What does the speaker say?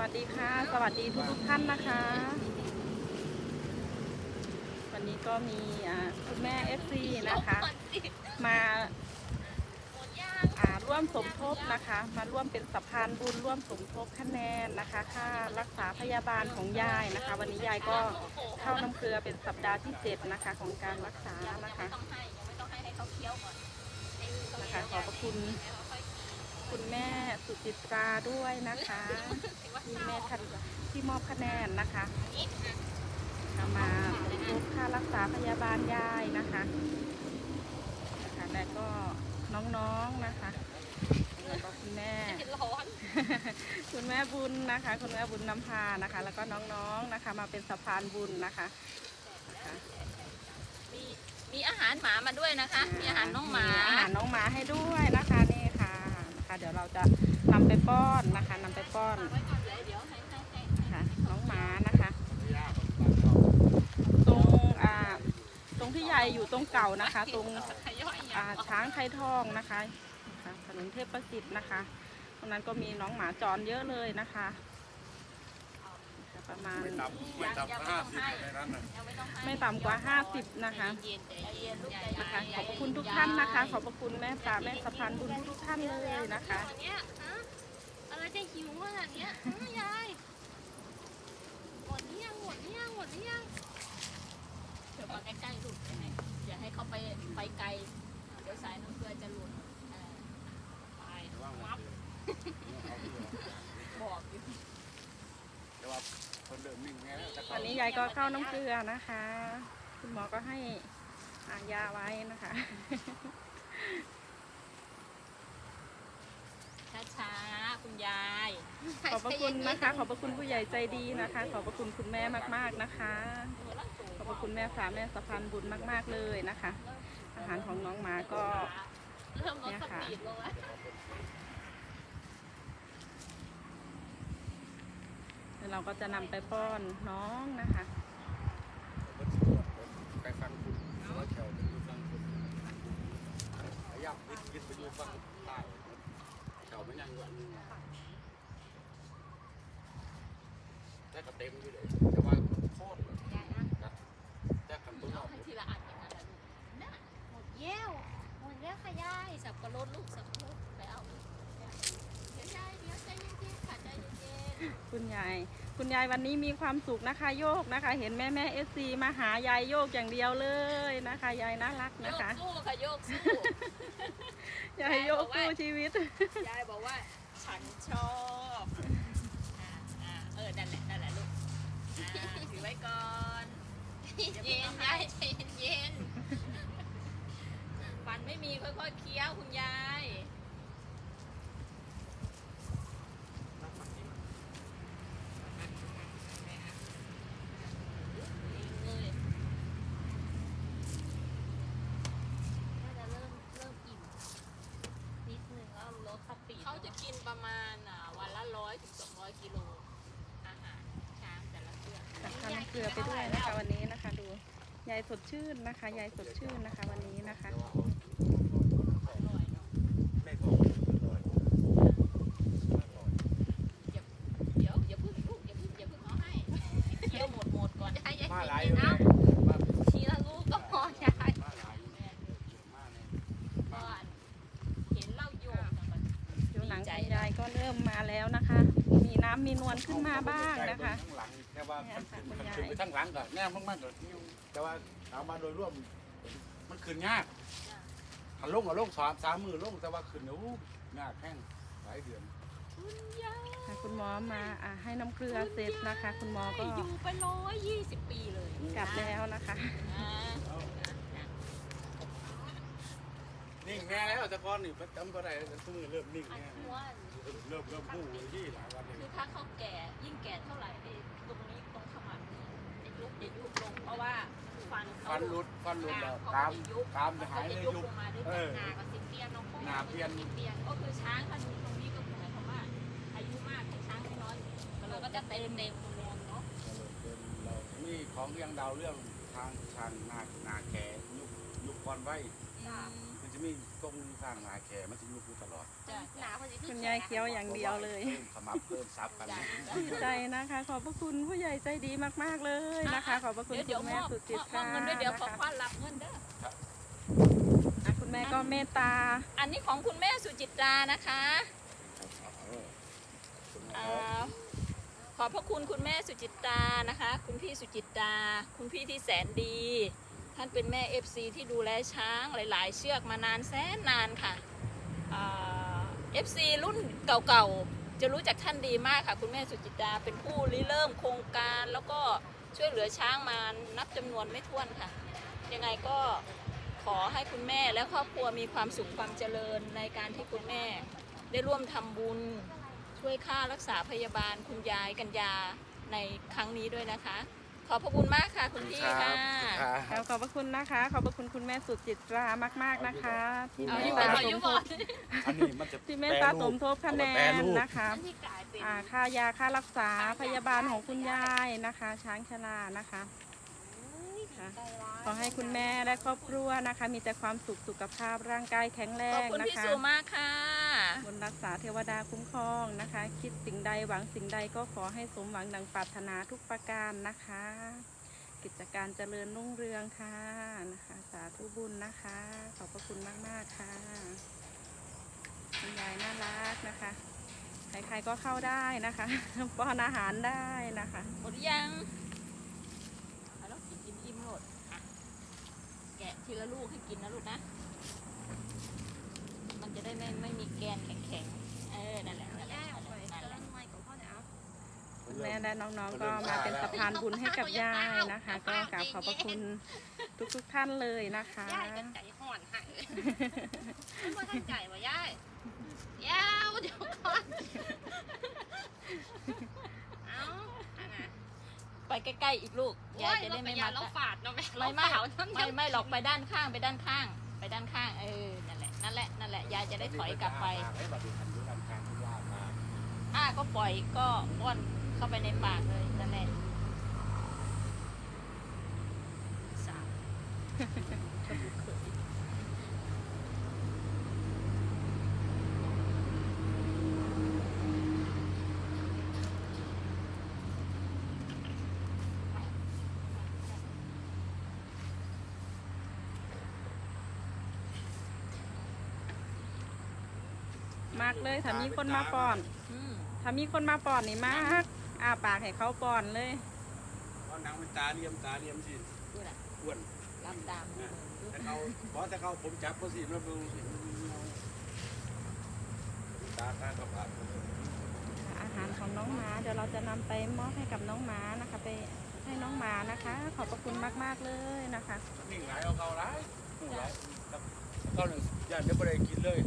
วัสดีค่ะ สวัสดีทุกทุกๆท่านนะคะ วันนี้ก็มีอ่าคุณแม่เอฟซีนะคะมาอ่าร่วมสมทบนะคะ มาร่วมเป็นสะพานบุญร่วมสมทบคะแนนนะคะค่ารักษาพยาบาลของยายนะคะ วันนี้ยายก็เข้าน้ำเกลือเป็นสัปดาห์ที่เจ็ดนะคะ ของการรักษานะคะต้องให้ยังไม่ต้องให้ให้เขาเคี้ยวก่อนให้นะคะขอบพระคุณ คุณแม่สุจิตราด้วยนะคะที่แม่คันที่มอบคะแนนนะคะเอามาสมทบค่ารักษาพยาบาลยายนะคะนะคะและก็น้องๆนะคะแล้วก็คุณแม่ร้อนคุณแม่บุญนะคะ คุณแม่บุญนำพานะคะ แล้วก็น้องๆนะคะ มาเป็นสะพานบุญนะคะนะคะมีมีอาหารหมามาด้วยนะคะ มีอาหารน้องหมา อาหารน้องหมาให้ด้วยนะคะนี่ค่ะนะคะ เดี๋ยวเราจะนำไปป้อนนะคะนำไปป้อนไว้ก่อนเลยเดี๋ยวให้ให้ให้นะน้องหมานะคะตรงอ่าตรงที่ยายอยู่ตรงเก่านะคะ ตรงอ่าช้างไทยทองนะคะถนนเทพประสิทธิ์นะคะตรงนั้นก็มีน้องหมาจรเยอะเลยนะคะ ประมาณ ไม่ต่ำไม่ต่ำกว่าห้าสิบในนั้นน่ะยังไม่ต้องให้ไม่ต่ำกว่า 50 นะคะเย็นใจเย็นลูกใจนะคะ ขอบพระคุณทุกท่านนะคะ ขอบพระคุณแม่ปลาแม่สะพานบุญทุกๆท่านเลยนะคะวันเนี้ยฮะอะไรจะหิวขนาดเนี้ยฮะยายหมดหรือยังหมดหรือยังหมดหรือยังเดี๋ยวมาใกล้ๆลูกอย่าให้อย่าให้เขาไปไปไกล เดี๋ยวสายน้ำเกลือจะหลุดเออไปว่างวับเอาเถอะบอกอยู่ แต่ว่าคนเดิมนิ่งไงแต่วันนี้ยายก็เข้าน้ำเกลือนะคะ คุณหมอก็ให้อายาไว้นะคะ ช้าๆ คุณยาย ขอบพระคุณนะคะ ขอบพระคุณผู้ใหญ่ใจดีนะคะ ขอบพระคุณคุณแม่มากๆนะคะ ขอบพระคุณแม่ฟ้าแม่สะพานบุญมาก ๆเลยนะคะ อาหารของน้องหมาก็ เริ่มลดสปีดลงแล้ว เดี๋ยวเราก็จะนำไปป้อนน้องนะคะ ไปฟังคุณว่าแถวไปอยู่ฟังคุณพยายามยึดยึดไปอยู่ฟังใต้แถวไม่ยังอยู่อันแต่ก็เต็มอยู่เลยแต่ว่าโคตรนะแต่กันต้นเอาทีละอันอย่างนั้นแหละลูกน่ะหมดเย้วหมดแล้วค่ะยายสับปะรดลูกสับปะรดไปเอาเดี๋ยวยายเดี๋ยวใจเย็นๆค่ะใจเย็น คุณยาย คุณยายวันนี้มีความสุขนะคะโยกนะคะ เห็นแม่แม่เอฟซีมาหายายโยกอย่างเดียวเลยนะคะยายน่ารักๆโยนะกคะสู้ค่ะโยกสู้ ยายโยกสู้ชีวิต ยายบอกว่าฉันชอบอ่าอ่าเออนั่นแหละนั่นแหละลูกอ่าถือไว้ก่อนเย็นยายใจเย็นๆฟันไม่มีค่อยๆเคี้ยวคุณยายเลยน่าจะเริ่มเริ่มอิ่มนิดนึงแล้วลดสปีดเขาจะกินประมาณอ่าวันละร้อยถึงสองร้อยกิโลอาหารช้างแต่ละเชือก ทานน้ำเกลือไปด้วยนะคะวันนี้นะคะ ดูยายสดชื่นนะคะยายสดชื่นนะคะ วันนี้นะคะยาะไม่พอเลยเดี๋ยวอย่าเพึ่งเดี๋ยวพึ่งเดี๋ยวพึ่งห่อให้เที่ยวหมดหมดก่อนมาไหลนะชีลารุ่งก็หลายเยมากเลเห็นเหล้าโยกนะก่หนังคุณยายก็เริ่มมาแล้วนะคะ น้ำมีนวลขึ้นมาบ้างนะคะ ข้างหลังแค่ว่ามันขึ้นมันขึ้นไปทั้งหลังก่อนแน่มากๆเลยแต่ว่าถามมาโดยรวม มันขึ้นยากถ้าลงก็ลงสามสามมือลงแต่ว่าขึ้นเนี่ยอู้ยากแห้งหลายเดือนคุณยายค่ะคุณหมอมาอ่าให้น้ำเกลือเสร็จนะคะ คุณหมอก็อยู่ไปร้อยยี่สิบปีเลยกลับแล้วนะคะ อ่านิ่งแม่แล้วแต่ก่อนนี่ประจำก็ได้แต่ทุกมือเริ่มนิ่งอันแน่อ้วน เริ่มเริ่มบู้ที่หลายวันคือถ้าเขาแก่ยิ่งแก่เท่าไหร่ไอ้ตรงนี้ตรงขมับนี่จะยุบจะยุบลงเพราะว่าฟันเขาฟันหลุดฟันหลุดแล้วตามยุบตามจะหายเลยยุบลงมาด้วยเอกันหนากับสิบเปียนน้องพวกหนาเปลี่ยนสิเปียนก็คือช้างถ้าดูตรงนี้ก็คือหมายความว่า อายุมากแต่ช้างน้อยเราก็จะเต็มเต็มรวมเนาะเรามีของเรียงดาวเรื่องทางชันนานาแก่ยุคยุคก่อนไว้ จ้าคือจะมีตรงข้างนาแคมันจะอยู่คู่ตลอดจ้ะหนาพอดีคุณยายเคี้ยวอย่างเดียวเลย พิ่มขมับเพิ่มซับกันจ้ะดีใจนะคะ ขอบพระคุณผู้ใหญ่ใจดีมากๆเลยนะคะ ขอบพระคุณเดี๋ยวเดี๋ยคุวณมแม่อบสุจิตมอบราเงินด้วยเดี๋ยวขอนะคะคว้านรับเงินเด้อ อะคุณแม่ก็เมตตา อันนี้ของคุณแม่สุจิตรานะคะเอออ่าขอบพระคุณคุณแม่สุจิตรานะคะ คุณพี่สุจิตราคุณพี่ที่แสนดี ท่านเป็นแม่ FC ที่ดูแลช้างหลาย ๆ เชือกมานานแสนนานค่ะเอ่า FC รุ่นเก่าๆ จะรู้จักท่านดีมากค่ะ คุณแม่สุจิตาเป็นผู้ริเริ่มโครงการ แล้วก็ช่วยเหลือช้างมานับจำนวนไม่ถ้วนค่ะ ยังไงก็ขอให้คุณแม่และครอบครัวมีความสุขความเจริญในการที่คุณแม่ ได้ร่วมทำบุญช่วยค่ารักษาพยาบาลคุณยายกัญญาในครั้งนี้ด้วยนะคะ ขอบพระคุณมากค่ะ คุณพี่ค่ะแล้วขอบพระคุณนะคะ ขอบพระคุณคุณแม่สุจิตรามากๆนะคะ ที่เอาเมอยู่ตบ่ตาเอาสอยู่มทบ่บอันนี้มันจะที่เมตตาสมทบคะแนแปรนรูปนะคะอันนี้กลายเป็นอ่าค่ายาค่ารักษาพยาบาลของคุณยายนะคะ ช้างชรานะคะค่ะขอให้คุณแม่และครอบครัวนะคะ มีแต่ความสุขสุขภาพร่างกายแข็งแรขอบงคุณนะพี่คะสุมากค่ะ บนรักษาเทวดาคุ้มครองนะคะ คิดสิ่งใดหวังสิ่งใดก็ขอให้สมหวังดังปรารถนาทุกประการนะคะ กิจการเจริญรุ่งเรืองค่ะนะคะ สาธุบุญนะคะ ขอบพระคุณมากๆค่ะคุณยายน่ารักนะคะใครๆก็เข้าได้นะคะป้อนอาหารได้นะคะหมดยังเอาแล้วกินอิ่มๆหมดอะแกะทีละลูกให้กินนะลูกนะ จะได้ไม่ไม่มีแกนแข็งๆ เออ นั่นแหละนั่นแหละย่าออกไปนั่นกำแหลัละงไม่ของพ่อเนี่ยเอาคุณแม่และน้องๆก็มาเป็นสะพานบุญให้กับยายนะคะ ก็กราบขอบพระคุณทุกๆท่านเลยนะคะย่ายกันใจห่อนหายไม่ว่าท่านใจว่าย่ายยาวเดี๋ยวก่อนเอาอันน่ะไปใกล้ๆอีกลูกยายจะได้ไม่โอ้มายเราฝาดเนาะแม่ไม่ไม่เราฝาดไม่ไม่หรอกไปด้านข้างไปด้านข้าง ไปด้านข้างเออนั่นแหละนั่นแหละนั่นแหละยายจะได้ถอยกลับไปให้บัตรทันด้วยกันการที่ว่ามาอ้าก็ปล่อยก็ป้อนเข้าไปในปากเลยนั่นแหละสาม มากเลยถ้ามีคนมาป้อน อืมถ้ามีคนมาป้อนนี่มากอาปากให้เขาป้อนเลยเพราะหนังมันตาเลียมตาเลียมสิดูน่ะอ้วนลำดามดูดูแต่เขาเพราะถ้าเขาผมจับเขาสิมันดูสิตาตากระบาดอาหารของน้องหมาเดี๋ยวเราจะนำไปมอบให้กับน้องหมานะคะไปให้น้องหมานะคะ ขอบพระคุณมากๆเลยนะคะ นิ่งหลายเอาเขาหลายนิ่งหลายแล้วเขาหนึ่งย่านจะไม่ได้กินเลย